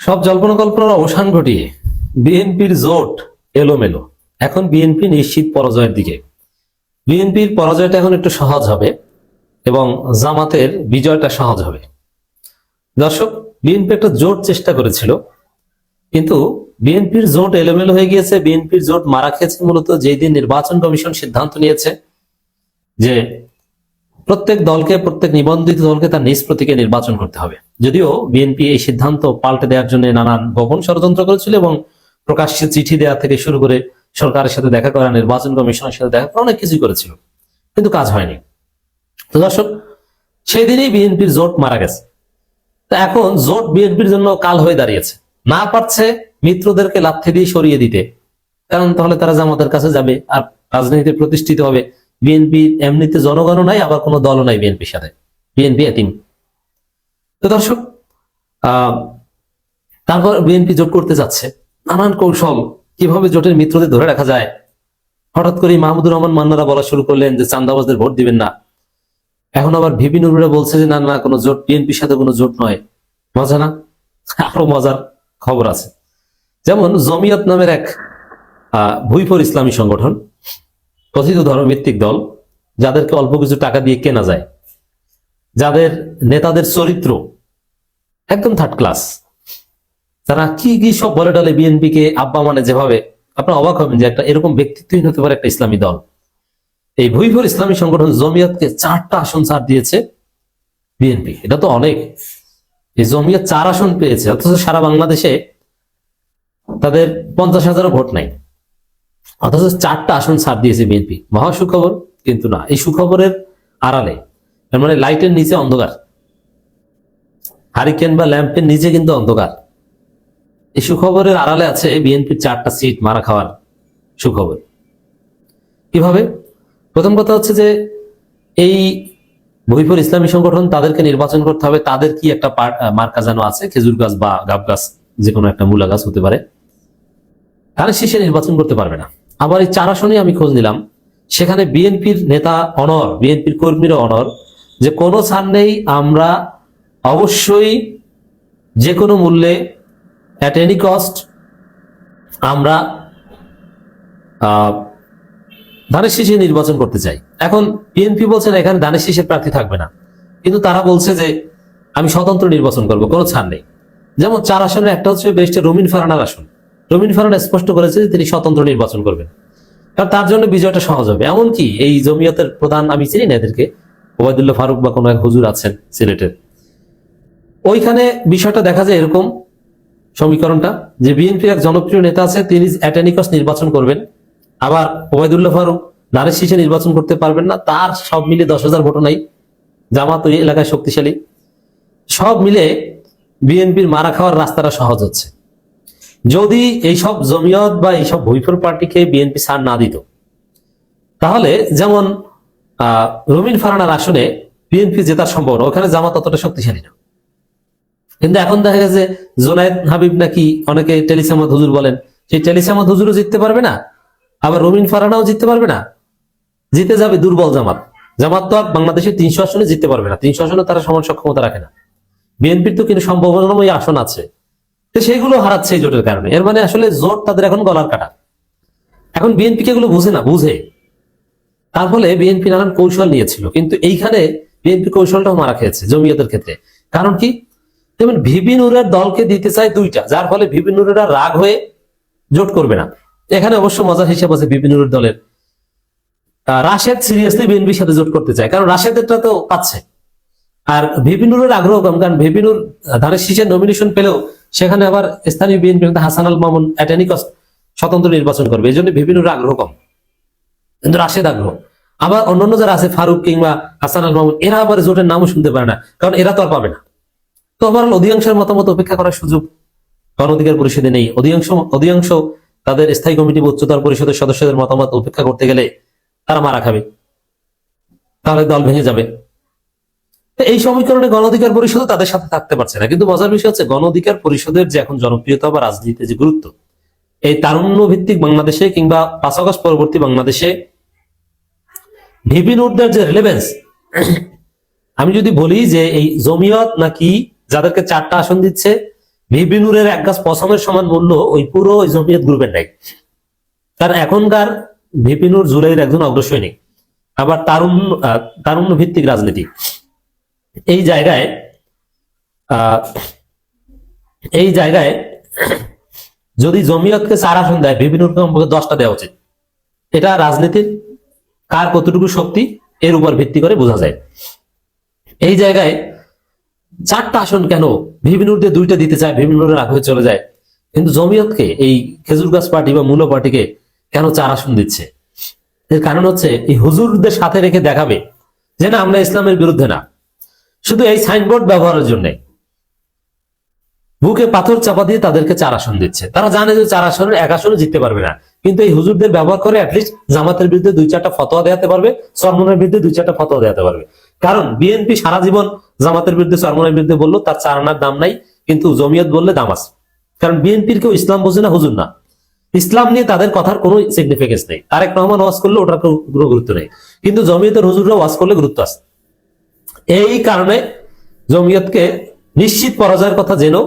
সব জল্পনা কল্পনার অবসান ঘটিয়ে বিএনপির জোট এলোমেলো। এখন বিএনপি নিশ্চিত পরাজয়ের দিকে। বিএনপির পরাজয়টা এখন একটু সহজ হবে এবং জামাতের বিজয়টা সহজ হবে। দর্শক, বিএনপি একটা জোট চেষ্টা করেছিল, কিন্তু বিএনপির জোট এলোমেলো হয়ে গিয়েছে। বিএনপির জোট মারা খেয়েছে মূলত যেই দিন নির্বাচন কমিশন সিদ্ধান্ত নিয়েছে যে প্রত্যেক দলকে, প্রত্যেক নিবন্ধিত দলকে তার নিজ প্রতীকে নির্বাচন করতে হবে। যদিও বিএনপি এই সিদ্ধান্ত পাল্টে দেওয়ার জন্য নানান গোপন ষড়যন্ত্র করেছিল এবং প্রকাশ্যে চিঠি দেওয়া থেকে শুরু করে সরকারের সাথে দেখা করা, নির্বাচন কমিশনের সাথে দেখা করা অনেক কিছুই করেছিল, কিন্তু কাজ হয়নি। তো দর্শক, সেই দিনই বিএনপির জোট মারা গেছে। তা এখন জোট বিএনপির জন্য কাল হয়ে দাঁড়িয়েছে। না পারছে মিত্রদেরকে লাথি দিয়ে সরিয়ে দিতে, কারণ তাহলে তারা জামাতের কাছে যাবে আর রাজনীতিতে প্রতিষ্ঠিত হবে। বিএনপি এমনিতে জনগণও নাই, আবার কোনো দলও নাই বিএনপির সাথে। বিএনপি এতিম তো দর্শক তারপর বিএনপি জোট করতে যাচ্ছে। নানান কৌশল কীভাবে জোটের মিত্রদের ধরে রাখা যায়? হঠাৎ করে মাহমুদুর রহমান মান্নারা বলা শুরু করলেন যে চান্দাবাজদের ভোট দিবেন না। এখন আবার ভিপি নুরুরা বলছে যে, না না, কোনো জোট বিএনপির সাথে কোনো জোট নয়। মজা না? আরও মজার খবর আছে। যেমন জমিয়ত নামের এক ভুইফর ইসলামী সংগঠন কথিত ধর্মভিত্তিক দল যাদেরকে অল্প কিছু টাকা দিয়ে কেনা যায়, যাদের নেতাদের চরিত্র একদম থার্ড ক্লাস তারা কি কি সব বলে টলে বিএনপি কে আব্বা মানে যেভাবে, আপনারা অবাক হবেন যে একটা এরকম ব্যক্তিত্বহীন হতে পারে একটা ইসলামী দল। এই ভুইফর ইসলামী সংগঠন জমিয়তকে চারটা আসন ছাড় দিয়েছে বিএনপি। এটা তো অনেক। এই জমিয়ত চার আসন পেয়েছে, অথচ সারা বাংলাদেশে তাদের পঞ্চাশ হাজারও ভোট নাই। অথচ চারটা আসন ছাড় দিয়েছে বিএনপি। মহা সুখবর, কিন্তু না, এই সুখবরের আড়ালে মানে লাইটের নিচে অন্ধকার। হারিকেন বা ল্যাম্পের নিচে কিন্তু অন্ধকার। এই সুখবরের আড়ালে আছে বিএনপির চারটা সিট মারা খাওয়ার সুখবর। কীভাবে? প্রথম কথা হচ্ছে যে, এই ভুইপুর ইসলামী সংগঠন তাদেরকে নির্বাচন করতে হবে, তাদের কি একটা মার্কা যেন আছে, খেজুর গাছ বা গাব গাছ যে কোনো একটা মূলা গাছ হতে পারে, তারা শেষে নির্বাচন করতে পারবে না। আবার এই চার আসনে আমি খোঁজ নিলাম। সেখানে বিএনপির নেতা অনর, বিএনপির কর্মীরা অনর, যে কোনো ছাড় নেই আমরা অবশ্যই যে কোনো মূল্যে অ্যাট এনি কস্ট আমরা ধানের শীষে নির্বাচন করতে চাই। এখন বিএনপি বলছেন এখানে ধানের শীষের প্রার্থী থাকবে না। কিন্তু তারা বলছে যে আমি স্বতন্ত্র নির্বাচন করব, কোনো ছাড় নেই। যেমন চার আসনের একটা হচ্ছে বেস্টে রমিন ফারানার আসন। রমিন ফারানা স্পষ্ট করেছে যে তিনি স্বতন্ত্র নির্বাচন করবেন। কারণ তার জন্য বিজয়টা সহজ হবে। এমনকি এই জমিয়তের প্রধান আমি চিনি না এদেরকে, ওবায়দুল্লাহ ফারুক বা কোনো এক হুজুর আছেন সিলেটের। ওইখানে বিষয়টা দেখা যায় এরকম সমীকরণটা, যে বিএনপির এক জনপ্রিয় নেতা আছে, তিনি অ্যাটেনিকস নির্বাচন করবেন। আবার ওবায়দুল্লাহ ফারুক নারী শীষে নির্বাচন করতে পারবেন না, তার সব মিলে দশ হাজার ভোটও নাই। জামাত ওই এলাকায় শক্তিশালী। সব মিলে বিএনপির মারা খাওয়ার রাস্তাটা সহজ হচ্ছে। যদি এইসব জমিয়ত বা এইসব ভুইফুর পার্টিকে বিএনপি ছাড় না দিত, তাহলে যেমন আহ রমিন ফারানার আসনে বিএনপি জেতার সম্ভাবনা ওখানে জামাত অতটা শক্তিশালী না। কিন্তু এখন দেখা গেছে জোনায়েদ হাবিব নাকি অনেকে টেলিসামাদ হুজুর বলেন, সেই টেলিসামাদ হুজুরও জিততে পারবে না, আবার রবিন ফারানাও জিততে পারবে না, জিতে যাবে দুর্বল জামাত। জামাত তো আর বাংলাদেশের তিনশো আসনে জিততে পারবে না, তিনশো আসনে তারা সমান সক্ষমতা রাখে না। বিএনপির তো কিন্তু সম্ভাবনাময় আসন আছে। তো সেইগুলো হারাচ্ছে এই জোটের কারণে। এর মানে আসলে জোট তাদের এখন গলার কাটা। এখন বিএনপি কে এগুলো বুঝে না, বুঝে। তার ফলে বিএনপি নানান কৌশল নিয়েছিল, কিন্তু এইখানে বিএনপি কৌশলটাও মারা খেয়েছে জমিয়তের ক্ষেত্রে। কারণ কি? যেমন ভিপি নুরের দলকে দিতে চায় দুইটা, যার ফলে ভিপি নুরেরা রাগ হয়ে জোট করবে না। এখানে অবশ্য মজার হিসাব আছে ভিপি নুরের দলের। রাশেদ সিরিয়াসলি বিএনপির সাথে জোট করতে চায়, কারণ রাশেদেরটা তো পাচ্ছে। আর ভিপি নুরের আগ্রহ কম, কারণ ভিপি নুর ধানের শীষের নমিনেশন পেলেও সেখানে আবার স্থানীয় বিএনপি নেতা হাসান আল মামুন অ্যাটেনিকস স্বতন্ত্র নির্বাচন করবে। এই জন্য নুরের আগ্রহ কম। কিন্তু রাশেদ আগ্রহ। আবার অন্যান্য যারা আছে, ফারুক কিংবা হাসান আল মামুন, এরা আবার জোটের নামও শুনতে পারে না। কারণ এরা তো আর পাবে না। তো ওভারঅল অধিকাংশের মতামত অপেক্ষা করার সুযোগ। গণ অধিকার পরিষদে নেই। অধিকাংশ অধিকাংশ তাদের স্থায়ী কমিটি উচ্চতর পরিষদের সদস্যদের মতামত উপেক্ষা করতে গেলে তারা মারা খাবে। তাহলে দল ভেঙে যাবে। এই সমীকরণে গণ অধিকার পরিষদও তাদের সাথে থাকতে পারছে না। কিন্তু মজার বিষয় হচ্ছে গণ অধিকার পরিষদের যে এখন জনপ্রিয়তা বা রাজনীতিতে যে গুরুত্ব, এই তারুণ্য ভিত্তিক বাংলাদেশে কিংবা পাঁচ আগস্ট পরবর্তী বাংলাদেশে ভিপি নোটদের যে রিলেভেন্স আমি যদি বলি যে এই জমিয়ত নাকি যাদেরকে চারটা আসন দিচ্ছে ভিবিনুরের এক গাছ পশমের সমান মূল্য ওই পুরো ওই জমিয়ত গ্রুপের নাই। তার এখনকার ভিপিনুর জুলাইয়ের একজন অগ্রসৈনিক, আবার তারুণ্য তারুণ্য ভিত্তিক রাজনীতি। এই জায়গায় এই জায়গায় যদি জমিয়তকে চার আসন দেয়, বিভিন্ন কমপক্ষে দশটা দেওয়া উচিত। এটা রাজনীতির কার কতটুকু শক্তি, এর উপর ভিত্তি করে বোঝা যায়। এই জায়গায় চারটা আসন কেন? বিভিন্নদের দুইটা দিতে চায়, বিভিন্ন রাগ চলে যায়। কিন্তু জমিয়তকে, এই খেজুর গাছ পার্টি বা মূল পার্টিকে কেন চার আসন দিচ্ছে? এর কারণ হচ্ছে, এই হুজুরদের সাথে রেখে দেখাবে যে না, আমরা ইসলামের বিরুদ্ধে না। শুধু এই সাইনবোর্ড ব্যবহারের জন্য। বুকে পাথর চাপা দিয়ে তাদেরকে চার আসন দিচ্ছে। তারা জানে যে চার আসনের এক আসনে জিততে পারবে না। কিন্তু এই হুজুরদের ব্যবহার করে অ্যাটলিস্ট জামাতের বিরুদ্ধে দুই চারটা ফতোয়া দেওয়াতে পারবে, সরমনের বিরুদ্ধে দুই চারটা ফতোয়া দেওয়াতে পারবে। কারণ বিএনপি সারা জীবন জামাতের বিরুদ্ধে, সরমনের বিরুদ্ধে বলল, তার চার আনার দাম নাই, কিন্তু জমিয়ত বললে দাম আছে। কারণ বিএনপির কেউ ইসলাম বোঝে না, হুজুর না। ইসলাম নিয়ে তাদের কথার কোনো সিগনিফিকেন্স নেই। তারেক রহমান ওয়াজ করলে ওটার কোনো গুরুত্ব নেই। কিন্তু জমিয়তের হুজুররা ওয়াজ করলে গুরুত্ব আছে। এই কারণে জমিয়তকে নিশ্চিত পরাজয়ের কথা জেনেও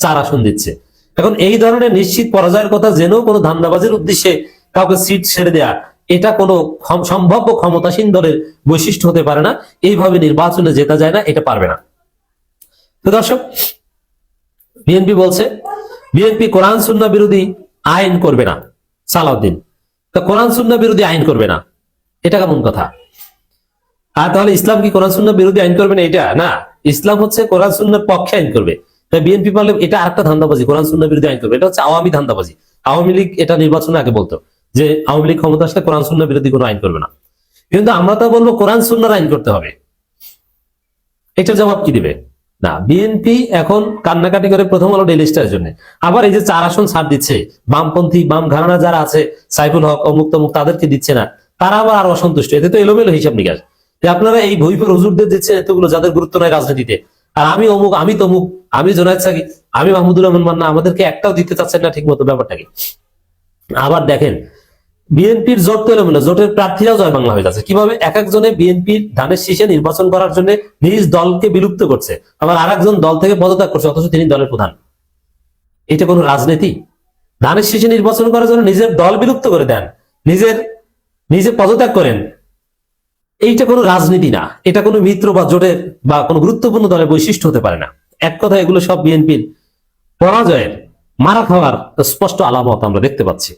চার আসন দিচ্ছে। এখন এই ধরনের নিশ্চিত পরাজয়ের কথা জেনেও কোনো ধান্দাবাজের উদ্দেশ্যে কাউকে সিট ছেড়ে দেয়া, এটা কোনো সম্ভাব্য ক্ষমতাসীন দলের বৈশিষ্ট্য হতে পারে না। এইভাবে নির্বাচনে জেতা যায় না, এটা পারবে না। তো দর্শক, বিএনপি বলছে, বিএনপি কোরআন সুন্না বিরোধী আইন করবে না, সালাউদ্দিন। তো কোরআন সুন্না বিরোধী আইন করবে না, এটা কেমন কথা? আর তাহলে ইসলাম কি কোরআন সুন্না বিরোধী আইন করবে না এটা? না। ইসলাম হচ্ছে কোরআন সুন্নার পক্ষে আইন করবে। বিএনপি পারলে এটা আরেকটা ধান্দাবাজি, কোরআন বিরোধী আইন করবে। এটা হচ্ছে আওয়ামী ধান্দাবাজি। আওয়ামী লীগ এটা নির্বাচনের আগে বলতো যে আওয়ামী লীগ ক্ষমতা আসলে কোরআন বিরোধী কোনো আইন করবে না। কিন্তু আমরা তো বলব কোরআন সুন্নার আইন করতে হবে। এটার জবাব কি দিবে? না, বিএনপি এখন কান্নাকাটি করে প্রথম আলো ডেলি স্টারের জন্য। আবার এই যে চার আসন ছাড় দিচ্ছে, বামপন্থী, বাম ঘরানা যারা আছে, সাইফুল হক অমুক তমুক তাদেরকে দিচ্ছে না। তারা আবার আরও অসন্তুষ্ট। এতে তো এলোমেলো হিসাব নিকাশ। আপনারা এই ভৈফের হুজুরদের দিচ্ছেন এতগুলো যাদের গুরুত্ব নাই রাজনীতিতে, আর আমি অমুক, আমি তমুক, আমি জোনায়দ সাকি, আমি মাহমুদুর রহমান মান্না, আমাদেরকে একটাও দিতে চাচ্ছেন না ঠিক মতো ব্যাপারটাকে। আবার দেখেন, বিএনপির জোট তো এলোমেলো, জোটের প্রার্থীরাও জয় বাংলা হয়ে যাচ্ছে। কীভাবে এক একজনে বিএনপির ধানের শীষে নির্বাচন করার জন্য নিজ দলকে বিলুপ্ত করছে, আবার আর দল থেকে পদত্যাগ করছে, অথচ তিনি দলের প্রধান। এটা কোনো রাজনীতি? ধানের শীষে নির্বাচন করার জন্য নিজের দল বিলুপ্ত করে দেন, নিজের, নিজে পদত্যাগ করেন এইটা কোনো রাজনীতি না। এটা কোনো মিত্র বা জোটের বা কোনো গুরুত্বপূর্ণ দলের বৈশিষ্ট্য হতে পারে না। এক কথা এগুলো সব বিএনপির পরাজয়ের মারা খাওয়ার স্পষ্ট আলামত আমরা দেখতে পাচ্ছি।